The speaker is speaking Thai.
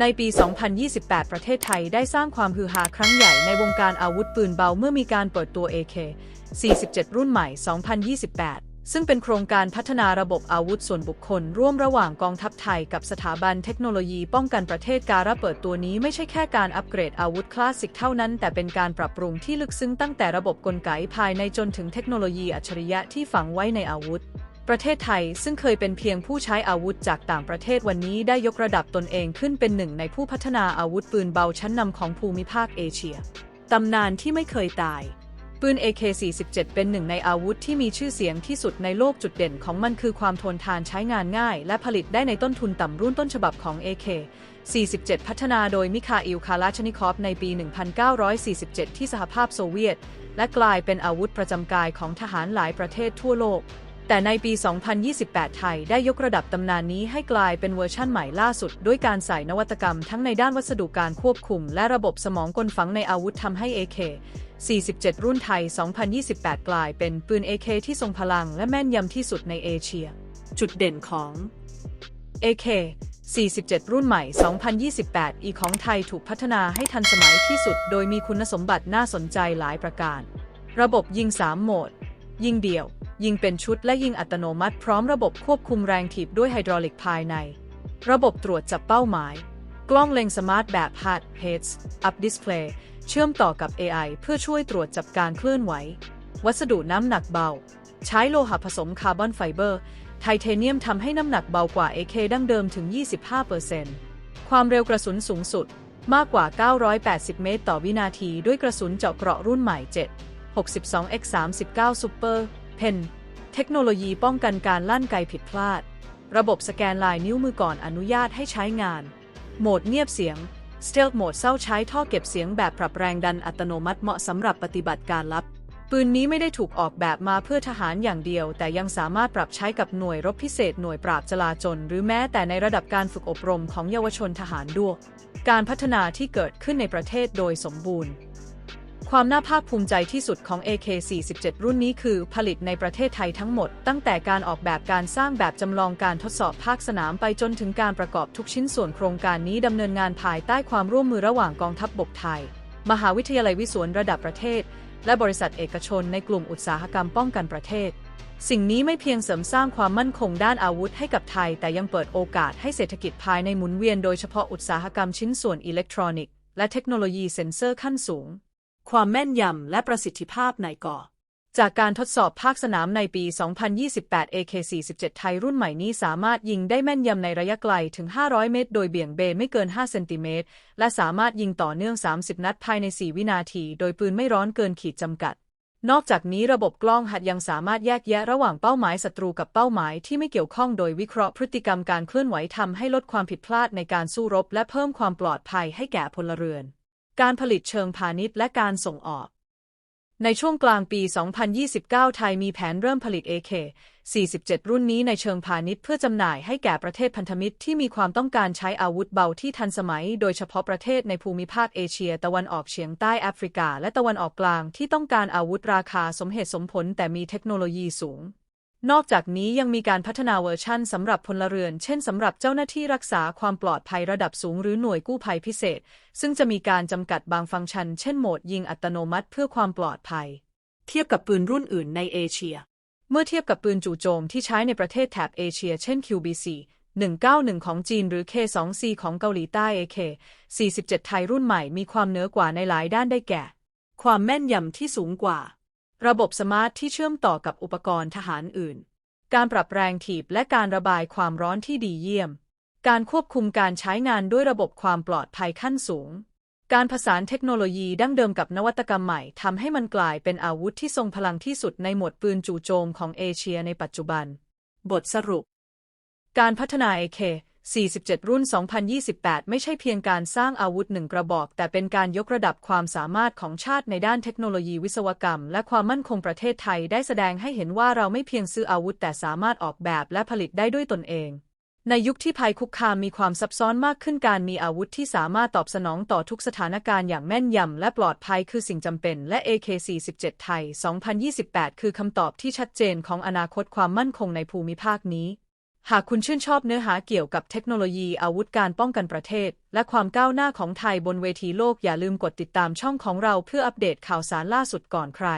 ในปี 2028 ประเทศไทยได้สร้างความฮือฮาครั้งใหญ่ในวงการอาวุธปืนเบาเมื่อมีการเปิดตัว AK 47 รุ่นใหม่ 2028 ซึ่งเป็นโครงการพัฒนาระบบอาวุธส่วนบุคคล ร่วมระหว่างกองทัพไทยกับสถาบันเทคโนโลยีป้องกันประเทศการะเปิดตัวนี้ไม่ใช่แค่การอัปเกรดอาวุธคลาสสิกเท่านั้น แต่เป็นการปรับปรุงที่ลึกซึ้งตั้งแต่ระบบกลไกภายในจนถึงเทคโนโลยีอัจฉริยะที่ฝังไว้ในอาวุธ ประเทศไทยซึ่งเคยเป็นเพียงผู้ใช้อาวุธจากต่างประเทศวันนี้ได้ยกระดับตนเองขึ้นเป็นหนึ่งในผู้พัฒนาอาวุธปืนเบาชั้นนำของภูมิภาคเอเชีย ตำนานที่ไม่เคยตาย ปืน AK-47 เป็นหนึ่งในอาวุธที่มีชื่อเสียงที่สุดในโลกจุดเด่นของมันคือความทนทานใช้งานง่าย และผลิตได้ในต้นทุนต่ำรุ่นต้นฉบับของ AK-47 พัฒนาโดยมิคาอิล คาลาชนิคอฟในปี 1947 ที่สหภาพโซเวียต และกลายเป็นอาวุธประจำกายของทหารหลายประเทศทั่วโลก แต่ในปี 2028 ไทยได้ยกระดับตำนานนี้ให้กลายเป็นเวอร์ชั่นใหม่ล่าสุด ด้วยการใส่นวัตกรรมทั้งในด้านวัสดุการควบคุม และระบบสมองกลฝังในอาวุธทำให้ AK 47 รุ่นไทย 2028 กลายเป็นปืน AK ที่ทรงพลังและแม่นยำที่สุดในเอเชีย จุดเด่นของ AK 47 รุ่นใหม่ 2028 อีของไทยถูกพัฒนาให้ทันสมัยที่สุด โดยมีคุณสมบัติน่าสนใจหลายประการ ระบบยิง 3 โหมด ยิงเดี่ยว ยิงเป็นชุดและยิงอัตโนมัติพร้อมระบบควบคุมแรงถีบด้วยไฮดรอลิกภายใน ระบบตรวจจับเป้าหมาย กล้องเล็งสมาร์ทแบบ Hard Heads Up Display เชื่อมต่อกับ AI เพื่อช่วยตรวจจับการเคลื่อนไหว วัสดุน้ำหนักเบา ใช้โลหะผสมคาร์บอนไฟเบอร์ ไทเทเนียมทำให้น้ำหนักเบากว่า AK ดั้งเดิมถึง 25%ความเร็วกระสุนสูงสุดมากกว่า 980 เมตรต่อวินาที ด้วยกระสุนเจาะเกราะรุ่นใหม่ 7 62x39 Super Pen เทคโนโลยีป้องกันการลั่นไกผิดพลาด ระบบสแกนลายนิ้วมือก่อนอนุญาตให้ใช้งาน โหมดเงียบเสียง Stealth Mode เศร้าใช้ท่อเก็บเสียงแบบปรับแรงดันอัตโนมัติเหมาะสำหรับปฏิบัติการลับ ปืนนี้ไม่ได้ถูกออกแบบมาเพื่อทหารอย่างเดียว แต่ยังสามารถปรับใช้กับหน่วยรบพิเศษหน่วยปราบจลาจล หรือแม้แต่ในระดับการฝึกอบรมของเยาวชนทหารด้วย การพัฒนาที่เกิดขึ้นในประเทศโดยสมบูรณ์ ความน่าภาคภูมิใจที่สุดของ AK-47 รุ่นนี้คือผลิตในประเทศไทยทั้งหมด ตั้งแต่การออกแบบการสร้างแบบจำลองการทดสอบภาคสนามไปจนถึงการประกอบทุกชิ้นส่วนโครงการนี้ดำเนินงานภายใต้ความร่วมมือระหว่างกองทัพบบกไทย มหาวิทยาลัยวิศวลระดับประเทศ และบริษัทเอกชนในกลุ่มอุตสาหกรรมป้องกันประเทศ สิ่งนี้ไม่เพียงเสริมสร้างความมั่นคงด้านอาวุธให้กับไทย แต่ยังเปิดโอกาสให้เศรษฐกิจภายในหมุนเวียนโดยเฉพาะอุตสาหกรรมชิ้นส่วนอิเล็กทรอนิกส์และเทคโนโลยีเซ็นเซอร์ขั้นสูง ความแม่นยำและประสิทธิภาพในก่อ จากการทดสอบภาคสนามในปี 2028 AK-47 ไทยรุ่นใหม่นี้สามารถยิงได้แม่นยำในระยะไกลถึง 500 เมตร โดยเบี่ยงเบนไม่เกิน 5 เซนติเมตร และสามารถยิงต่อเนื่อง 30 นัดภายใน 4 วินาที โดยปืนไม่ร้อนเกินขีดจำกัด นอกจากนี้ระบบกล้องหัดยังสามารถแยกแยะระหว่างเป้าหมายศัตรูกับเป้าหมายที่ไม่เกี่ยวข้องโดยวิเคราะห์พฤติกรรมการเคลื่อนไหวทำให้ลดความผิดพลาดในการสู้รบ และเพิ่มความปลอดภัยให้แก่พลเรือน การผลิตเชิงพาณิชย์และการส่งออก ในช่วงกลางปี 2029 ไทยมีแผนเริ่มผลิต AK 47 รุ่นนี้ในเชิงพาณิชย์เพื่อจำหน่ายให้แก่ประเทศพันธมิตรที่มีความต้องการใช้อาวุธเบาที่ทันสมัย โดยเฉพาะประเทศในภูมิภาคเอเชีย ตะวันออกเฉียงใต้แอฟริกา และตะวันออกกลางที่ต้องการอาวุธราคาสมเหตุสมผลแต่มีเทคโนโลยีสูง นอกจากนี้ยังมีการพัฒนาเวอร์ชั่นสำหรับพลเรือน เช่นสำหรับเจ้าหน้าที่รักษาความปลอดภัยระดับสูงหรือหน่วยกู้ภัยพิเศษ ซึ่งจะมีการจำกัดบางฟังก์ชัน เช่นโหมดยิงอัตโนมัติเพื่อความปลอดภัย เทียบกับปืนรุ่นอื่นในเอเชีย เมื่อเทียบกับปืนจู่โจมที่ใช้ในประเทศแถบเอเชีย เช่น QBC 191 ของจีนหรือ K2C ของเกาหลีใต้ AK 47 ไทยรุ่นใหม่มีความเหนือกว่าในหลายด้านได้แก่ ความแม่นยำที่สูงกว่า ระบบสมาร์ทที่เชื่อมต่อกับอุปกรณ์ทหารอื่น การปรับแรงถีบและการระบายความร้อนที่ดีเยี่ยม การควบคุมการใช้งานด้วยระบบความปลอดภัยขั้นสูง การผสานเทคโนโลยีดั้งเดิมกับนวัตกรรมใหม่ทำให้มันกลายเป็นอาวุธที่ทรงพลังที่สุดในหมวดปืนจู่โจมของเอเชียในปัจจุบัน บทสรุป การพัฒนา AK 47 รุ่น 2028 ไม่ใช่เพียงการสร้างอาวุธหนึ่งกระบอก แต่เป็นการยกระดับความสามารถของชาติในด้านเทคโนโลยีวิศวกรรม และความมั่นคงประเทศไทยได้แสดงให้เห็นว่าเราไม่เพียงซื้ออาวุธแต่สามารถออกแบบและผลิตได้ด้วยตนเอง ในยุคที่ภัยคุกคามมีความซับซ้อนมากขึ้นการมีอาวุธที่สามารถตอบสนองต่อทุกสถานการณ์อย่างแม่นยำและปลอดภัยคือสิ่งจำเป็น และ AK47 ไทย 2028 คือคำตอบที่ชัดเจนของอนาคตความมั่นคงในภูมิภาคนี้ หากคุณชื่นชอบเนื้อหาเกี่ยวกับเทคโนโลยีอาวุธการป้องกันประเทศ และความก้าวหน้าของไทยบนเวทีโลกอย่าลืมกดติดตามช่องของเราเพื่ออัปเดตข่าวสารล่าสุดก่อนใคร